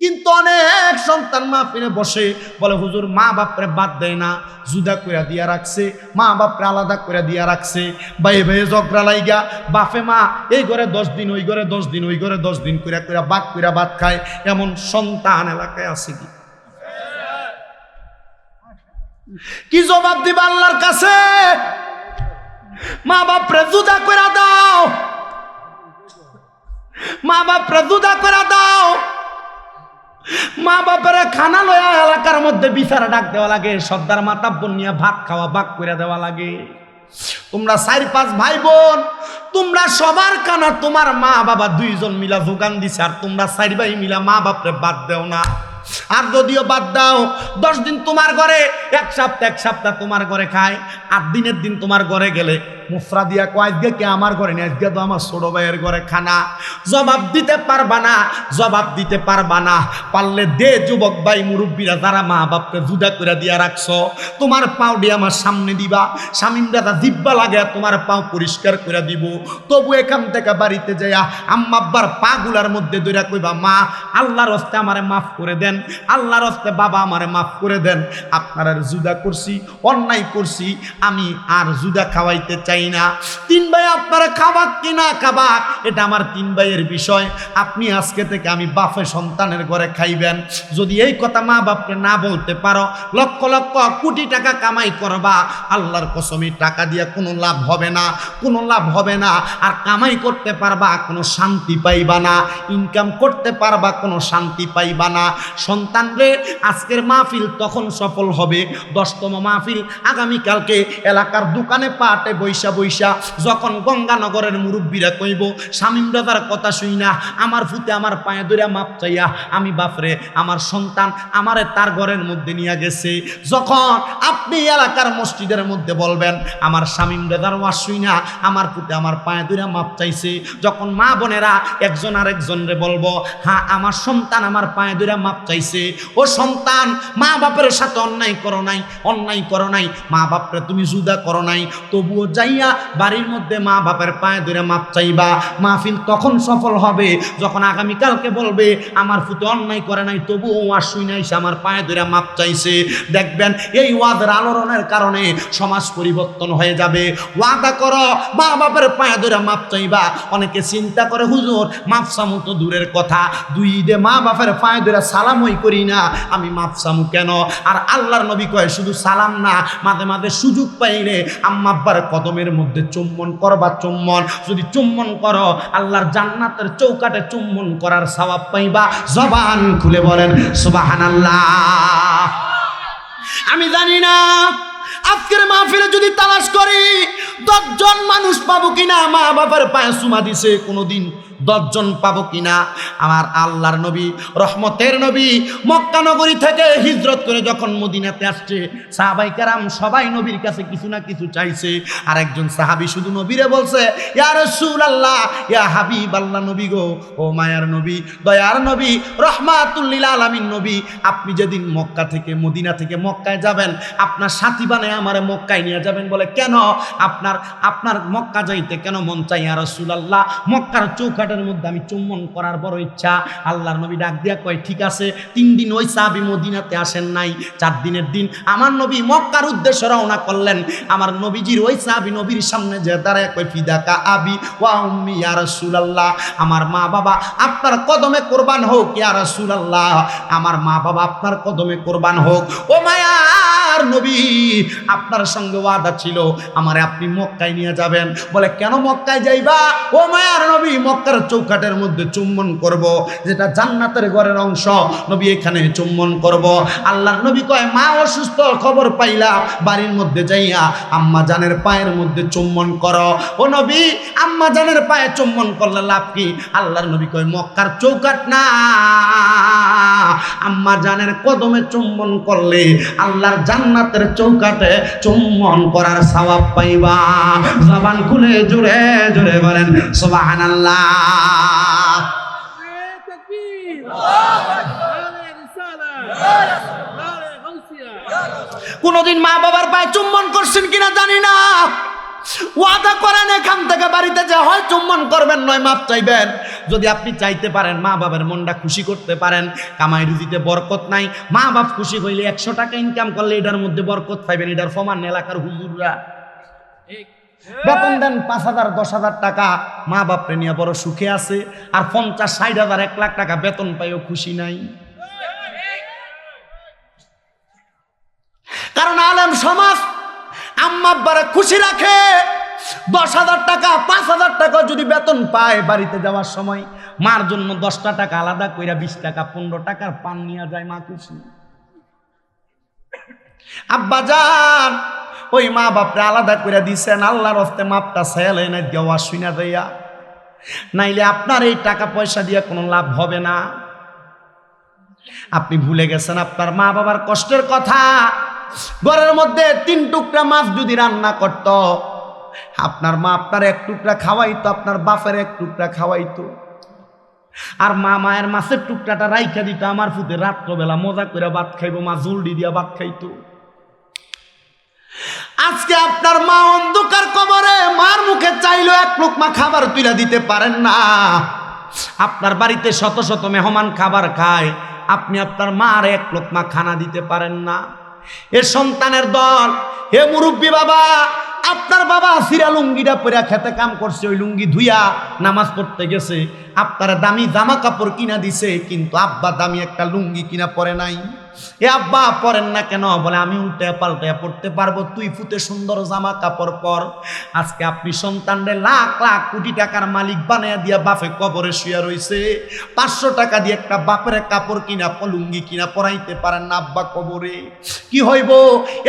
কিন্তু অনেক সন্তান মা ফিরে বসে বলে, হুজুর, মা বাপরে বাদ দেয় না জুদা করে দিয়া রাখছে, মা বাপরে আলাদা করে দিয়া রাখছে, ভাই ভাই জগরা লাইগা, বাপে মা এই ঘরে দশ দিন, ওই ঘরে দশ দিন, ওই ঘরে দশ দিন করে করে বাক করে বাদ খায়, এমন সন্তান এলাকায় আছে কি? কি জবাব দিবা আল্লাহর কাছে? মা বাপরে জুদা করে দাও, মা বাপরে জুদা করে দাও। মা বাপের খানা লয়া এলাকার মধ্যে বিচারা ডাক দেওয়া লাগে, সর্দার মাতা নিয়ে ভাত খাওয়া বাক করে দেওয়া লাগে। তোমরা চার পাঁচ ভাই বোন তোমরা সবার কানা তোমার মা বাবা দুইজন মিলা যোগান দিছে, আর তোমরা চার ভাই মিলা মা বাপরে বাদ দেও না। আর যদিও বাদ দাও, দশ দিন তোমার ঘরে, এক সপ্তাহ এক সপ্তাহ তোমার ঘরে খায়, আট দিনের দিন তোমার ঘরে গেলে মুফরা দিয়া কয়, আজকে কে আমার ঘরে নেই? আজকে তো আমার ছোট ভাইয়ের ঘরে খানা। জবাব দিতে পারবা না, জবাব দিতে পারবা না। পারলে দে যুবক ভাই, মুরব্বীরা, যারা মা বাপকে জুদা করে দিয়া রাখছো, তোমার দিয়ে আমার সামনে দিবা। স্বামীন দাদা জিব্বা লাগে, তোমার পাও পরিষ্কার করে দিব। তবু এখান থেকে বাড়িতে যাইয়া আম্মাব্বার পা গুলার মধ্যে দইরা কইবা, মা, আল্লাহর হস্তে আমারে মাফ করে দেন, আল্লাহর হস্তে বাবা আমারে মাফ করে দেন। আপনার জুদা করছি, অন্যায় করছি, আমি আর জুদা খাওয়াইতে চাই না। তিন ভাই, আপনারা খাবাক কি না খাবাক এটা আমার তিন ভাইয়ের বিষয়। আপনি আজকে থেকে আমি বাপে সন্তানের ঘরে খাইবেন। যদি এই কথা মা বাপকে না বলতে পারো, লক্ষ লক্ষ কোটি টাকা কামাই করবা। আল্লাহর কসমি টাকা দিয়ে কোনো লাভ হবে না, কোনো লাভ হবে না। আর কামাই করতে পারবা, কোনো শান্তি পাইবা না। ইনকাম করতে পারবা, কোনো শান্তি পাইবা না। সন্তান রে, আজকের মাহফিল তখন সফল হবে। দশতম মাহফিল আগামীকালকে এলাকার দোকানে পাটে বৈশা বৈশা, যখন গঙ্গানগরের মুরব্বীরা কইব শামীম দাদার কথা শুই না, আমার ফুতে আমার পায়ে ধরে মাপ চাইয়া, আমি বাপরে, আমার সন্তান আমারে তার ঘরের মধ্যে নিয়ে গেছে। যখন আপনি এলাকার মসজিদের মধ্যে বলবেন, আমার শামীম দাদার ওয়াজ শুই না, আমার ফুতে আমার পায়ে ধরে মাপ চাইছে। যখন মা বোনেরা একজন আর একজনরে বলব হ্যাঁ আমার সন্তান আমার পায়ে ধরে মাপ চাইছে। ও সন্তান, মা বাপের সাথে অন্যায় করো নাই, অন্যায় করো নাই, মা বাপরে তুমি জুদা করো নাই, তবুও যাইয়া বাড়ির মধ্যে মা বাপের পায়ে ধরে মাপ চাইবা। মাহফিল তখন সফল হবে? যখন আগামীকালকে বলবে, আমার ফুতে অন্যায় করে নাই, তবুও ওয়াজ শুই নাই, সে আমার পায়ে ধরে মাপ চাইছে। দেখবেন, এই ওয়াদের আলোড়নের কারণে সমাজ পরিবর্তন হয়ে যাবে। ওয়াদা করো, মা বাপের পায়ে ধরে মাপ চাইবা। অনেকে চিন্তা করে, হুজুর, মাপ সামু তো দূরের কথা। দুই ঈদে মা বাপের পায়ে ধরে সালামই করি না। আমি মাপ সামু কেন? আর আল্লাহর নবী কয়, শুধু সালাম না, মাঝে মাঝে সুযোগ পাইলে আম্মা আব্বার কদমের মধ্যে চুম্বন করবা চুম্বন, যদি চুম্বন করো, আল্লাহর জান্নাতের চৌকাটে চুম্বন করার স্বভাব পাইবা। জবান খুলে বলেন সুবাহান আমি জানি না, আজকের মাহফিলে যদি তালাশ করি, দশজন মানুষ পাবো কিনা? মা বাবার পায়ে সুমা দিছে, কোনোদিন দশজন পাবো কিনা? আমার আল্লাহর নবী, রহমতের নবী মক্কা নগরী থেকে হিজরত করে যখন মদিনাতে আসছে, সাহাবাই সবাই নবীর কাছে কিছু না কিছু চাইছে। আর একজন সাহাবি শুধু নবীরে বলছে, ইয়া রসুল আল্লাহ ইয়া হাবিব আল্লাহ নবী গো, ও মায়ার নবী, দয়ার নবী রহমাতুল্লিল আলামিন নবী, আপনি যেদিন মক্কা থেকে, মদিনা থেকে মক্কায় যাবেন, আপনার সাথী বানায় আমারে মক্কায় নিয়ে যাবেন বলে কেন? আপনার আপনার মক্কা যাইতে কেন মন চাই আর রসুল আল্লাহ মক্কার চৌকাটের মধ্যে আমি চুম্বন করার বড় ইচ্ছা। আল্লাহর নবী ডাক দিয়া কয়, ঠিক আছে, তিন দিন ওই সাহাবি মদিনাতে আসেন নাই, চার দিনের দিন। আমার নবী মক্কার উদ্দেশ্যে রওনা করলেন। আমার নবীজির ওই সাহাবি নবীর সামনে যে দাঁড়ায় কয় ফিদাকা আবি ওয়া উম্মি ইয়া রাসূলুল্লাহ। আমার মা বাবা, আপনার কদমে কোরবান হোক ইয়া রাসূলুল্লাহ। আমার মা বাবা, আপনার কদমে কোরবান হোক। ও মায়ার নবী, আপনার সঙ্গে ওয়াদা ছিল, আমারে আপনি মক্কায় নিয়ে যাবেন। বলে, কেন মক্কায় যাইবা? ও মায়ার নবী, মক্কার চৌকাটের মধ্যে চুম্বন করব, যেটা জান্নাতের ঘরের অংশ, নবী এখানে চুম্বন করব। আল্লাহর নবী কয়, মা অসুস্থ, খবর পাইলাম বাড়ির মধ্যে যাইয়া আম্মা জানের পায়ের মধ্যে চুম্বন করো। ও নবী, আম্মা জানের পায়ে চুম্বন করলে লাভ কি? আল্লাহর নবী কয়, মক্কার চৌকাট না। আম্মা জানের কদমে চুম্বন করলে আল্লাহর জান্নাতের চৌকাতে চুম্বন করার সবাব পাইবা। জবান খুলে জোরে জোরে বলেন, সুবহানাল্লাহ। কোনদিন মা বাবার পায়ে চুম্বন করছেন কিনা জানি না। ওয়াদা করেন এখান থেকে বাড়িতে যে হয়, চুম্বন করবেন, নয়, মাপ চাইবেন। যদি আপনি চাইতে পারেন মা বাবার মনটা খুশি করতে পারেন কামাই রুজিতে বরকত নাই। মা বাপ খুশি হইলে একশো টাকা ইনকাম করলে এটার মধ্যে বরকত পাইবেন এটার সমান এলাকার হুজুররা। বেতন দেন পাঁচ হাজার দশ হাজার টাকা মা বাপরে নিয়ে বড় সুখে আছে। আর পঞ্চাশ ষাট হাজার এক লাখ টাকা বেতন পাইও খুশি নাই। কারণ আলেম সমাজ আম্মা আব্বারে খুশি রাখে। দশ হাজার টাকা, পাঁচ হাজার টাকা যদি বেতন পায় বাড়িতে যাওয়ার সময়, মার জন্য দশটা টাকা আলাদা কইরা বিশ টাকা, পনেরো টাকার পান নিয়ে যায় মা খুশি। আব্বা যান, ওই মা বাপরে আলাদা করে দিছেন, আল্লাহর হস্তে মাপটা সেল এনে দেওয়া শুনা দেয়া নাইলে আপনার এই টাকা পয়সা দিয়ে কোনো লাভ হবে না। আপনি ভুলে গেছেন আপনার মা বাবার কষ্টের কথা। ঘরের মধ্যে তিন টুকরা মাছ যদি রান্না করত আপনার মা আপনার এক টুকরা খাওয়াইতো, আপনার বাপের এক টুকরা খাওয়াইতো। আর মা মায়ের মাছের টুকরাটা রাইখা দিত আমার ফুতে রাত্রবেলা মজা করে ভাত খাইবো, মা জলদি দিয়া ভাত খাইতো। আজকে আপনার মা অন্ধকার কবরে, মার মুখে চাইলো এক মা খাবার তুলে দিতে পারেন না। আপনার বাড়িতে শত শত মেহমান খাবার খায়, আপনি আপনার মার এক মা খানা দিতে পারেন না। এ সন্তানের দল, হে মুরব্বী বাবা আপনার বাবা সিরা লুঙ্গিটা পরে খেতে কাম করছে, ওই লুঙ্গি ধুইয়া নামাজ পড়তে গেছে। আপনার দামি জামা কাপড় কিনা দিছে, কিন্তু আব্বা দামি একটা লুঙ্গি কিনা পরে নাই। এ আব্বা, পরেন না কেন? বলে, আমি উল্টে পাল্টে পড়তে পারব। তুই ফুতে সুন্দর জামা কাপড় পর। আজকে আপনি সন্তানরে লাখ লাখ কোটি টাকার মালিক বানাইয়া দিয়া বাপে কবরে শুয়া রইছে। পাঁচশো টাকা দিয়ে একটা বাপের কাপড় কিনা পলুঙ্গি কিনা পরাইতে পারেন না আব্বা কবরে। কি হইব?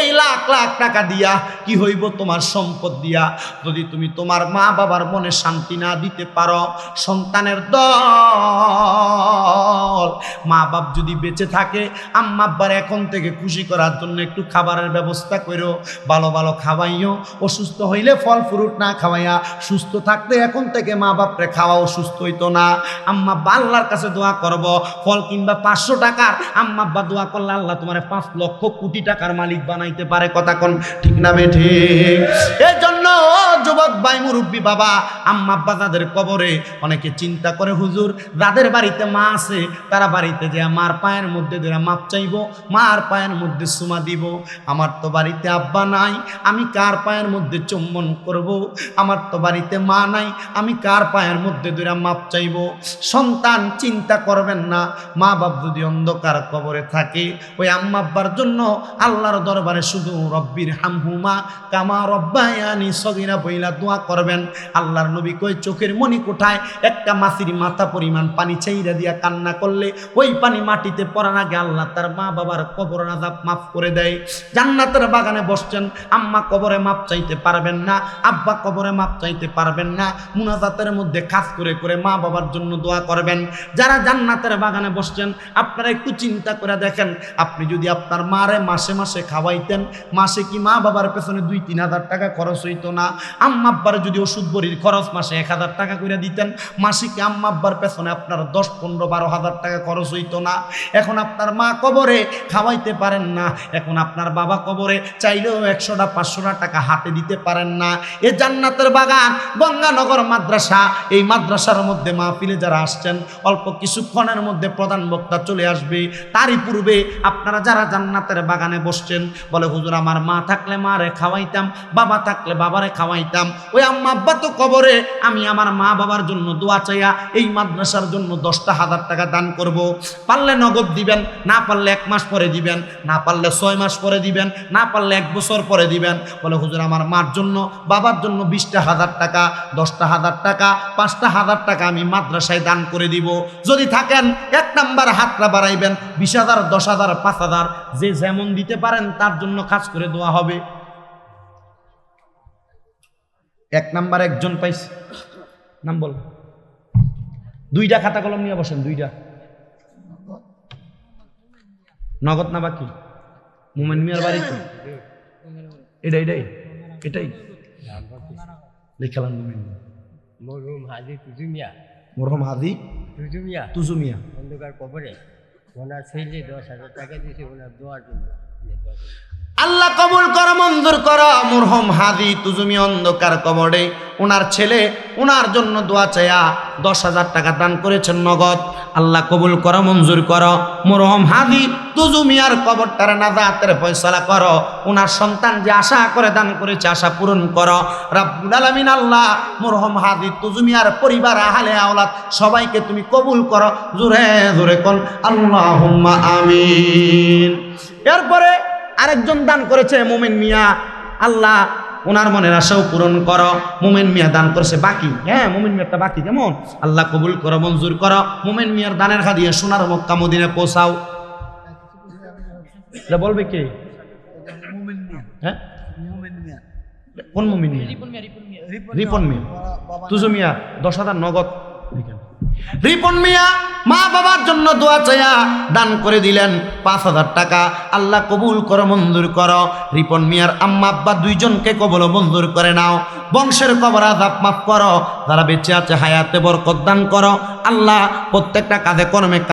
এই লাখ লাখ টাকা দিয়া কি হইব তোমার সম্পদ দিয়া? যদি তুমি তোমার মা বাবার মনে শান্তি না দিতে পারো, সন্তানের দল, মা বাপ যদি বেঁচে থাকে আম্মা আব্বার এখন থেকে খুশি করার জন্য একটু খাবারের ব্যবস্থা করো ভালো ভালো খাওয়াইও। অসুস্থ হইলে ফল, ফ্রুট না খাওয়াইয়া সুস্থ থাকতে এখন থেকে মা বাপরে খাওয়া অসুস্থ হইতো না। আম্মা আব্বা আল্লাহর কাছে দোয়া করব, ফল কিংবা পাঁচশো টাকার, আম্মা আব্বা দোয়া করলে আল্লাহ তোমার পাঁচ লক্ষ কোটি টাকার মালিক বানাইতে পারে, কথা কোন ঠিক না বেঠে এর জন্য যুবক ভাই মুরব্বী বাবা, আম্মা আব্বা যাদের কবরে অনেকে চিন্তা করে, হুজুর, যাদের বাড়িতে মা আছে, তারা বাড়িতে যে মার পায়ের মধ্যে ধরে মাপ চাইব, মার পায়ের মধ্যে সুমা দিব। আমার তো বাড়িতে আব্বা নাই, আমি কার পায়ের মধ্যে চুম্বন করব? আমার তো বাড়িতে মা নাই, আমি কার পায়ের মধ্যে ধরে মাপ চাইব? সন্তান চিন্তা করবেন না মা বাপ যদি অন্ধকার কবরে থাকে, ওই আম্মা আব্বার জন্য আল্লাহর দরবারে শুধু রব্বির হামহুমা, কামা রব্বায়ানি সগিরা বইলা দোয়া করবেন। আল্লাহর নবী কই চোখের মনি কোঠায় একটা মাসির মাথা পরিমাণ পানি চাইরা দিয়া কান্না করলে, ওই পানি মাটিতে পড়ার আগে আল্লাহ তার মা বাবার কবর আজাব মাফ করে দেয়। জান্নাতের বাগানে বসছেন, আম্মা কবরে মাপ চাইতে পারবেন না, আব্বা কবরে মাপ চাইতে পারবেন না। মুনাজাতের মধ্যে কাজ করে করে মা বাবার জন্য দোয়া করবেন। যারা জান্নাতের বাগানে বসছেন, আপনারা একটু চিন্তা করে দেখেন, আপনি যদি আপনার মারে মাসে মাসে খাওয়াইতেন, মাসে কি মা বাবার পেছনে দুই তিন হাজার টাকা খরচ হইতো না? আম্মা আব্বার যদি ওষুধ বড়ির খরচ মাসে এক হাজার টাকা করে দিতেন মাসে কি আম্মা আব্বার পেছনে আপনার দশ, পনেরো, বারো হাজার টাকা খরচ হইতো না। এখন আপনার মা কবরে খাওয়াইতে পারেন না। এখন আপনার বাবা কবরে চাইলেও একশোটা, পাঁচশোটা টাকা হাতে দিতে পারেন না। এ জান্নাতের বাগান, গঙ্গানগর মাদ্রাসা, এই মাদ্রাসার মধ্যে মাহফিলে যারা আসছেন, অল্প কিছুক্ষণের মধ্যে প্রধান বক্তা চলে আসবে। তারই পূর্বে আপনারা যারা জান্নাতের বাগানে বসছেন, বলে, হুজুর, আমার মা থাকলে মারে খাওয়াইতাম, বাবা থাকলে বাবারে খাওয়াইতাম। ওই আম্মা আব্বা তো কবরে, আমি আমার মা বাবার জন্য দোয়া চাইয়া এই মাদ্রাসার জন্য দশটা হাজার টাকা দান করব। পারলে নগদ দিবেন, না পারলে এক মাস পরে দিবেন, না পারলে ছয় মাস পরে দিবেন, না পারলে এক বছর পরে দিবেন। বলে, হুজুর, আমার মার জন্য, বাবার জন্য বিশটা হাজার টাকা, দশটা হাজার টাকা, পাঁচটা হাজার টাকা আমি মাদ্রাসায় দান করে দিব। যদি থাকেন, এক নাম্বার হাতটা বাড়াইবেন, বিশ হাজার, দশ হাজার, পাঁচ হাজার, যে যেমন দিতে পারেন, তার জন্য কাজ করে দেওয়া হবে। এক নাম্বার একজন পাইছে। নাম বল। দুইটা খাতা কলম নিয়ে বসেন দুইটা। নগদ না বাকি? মোমেন মিয়ার বাড়ি তো। এটাই এটাই। এটাই লেখালাম মোমেন। মরহুম হাজি তুজুমিয়া। মরহম হাদি তুজুমিয়া। তুজু মিয়া অন্ধকার কবরে। ওনার ছেলে দশ হাজার টাকা দিয়েছে ওনার দোয়ার জন্য। আল্লাহ কবুল কর, মঞ্জুর কর। মুরহম হাদি, তুজুমি অন্ধকার কবরে। ওনার ছেলে ওনার জন্য দোয়া চায়া দশ হাজার টাকা দান করেছেন নগদ। আল্লাহ কবুল কর, মঞ্জুর কর। মুরহম হাদি তুজুমিয়ার কবরটার নাজাতের ফয়সলা কর। ওনার সন্তান যে আশা করে দান করেছে, আশা পূরণ কর। রাব্বুল আলামিন আল্লাহ মুরহম হাদি তুজুমিয়ার পরিবার, আহলে আওলাদ, সবাইকে তুমি কবুল করো। জোরে জোরে কোন, আল্লাহুম্মা আমিন। এরপরে আরেকজন দান করেছে মোমেন মিয়া। আল্লাহ ওনার মনের আশাও পূরণ করো। মোমেন মিয়া দান করেছে বাকি। হ্যাঁ মোমেন মিয়ারটা বাকি কেমন? আল্লাহ কবুল করো মঞ্জুর করো। মোমেন মিয়ার দানের হাদিয়ে সোনার মক্কা মদিনে পৌঁছাও। এটা বলবে কে? হ্যাঁ? কোন মোমিন মিয়া। রিপন মিয়া। তুজো মিয়া দশ হাজার নগদ। রিপন মিয়া, মা বাবার জন্য দোয়া চাইয়া দান করে দিলেন পাঁচ হাজার টাকা। আল্লাহ কবুল করো, মঞ্জুর করো। রিপন মিয়ার আম্মা আব্বা দুইজনকে কবল মঞ্জুর করে নাও। বংশের কবর আজাব মাফ করো, যারা বেঁচে আছে হায়াতে বরকত দান করো। আল্লাহ প্রত্যেকটা কাজে কর্মে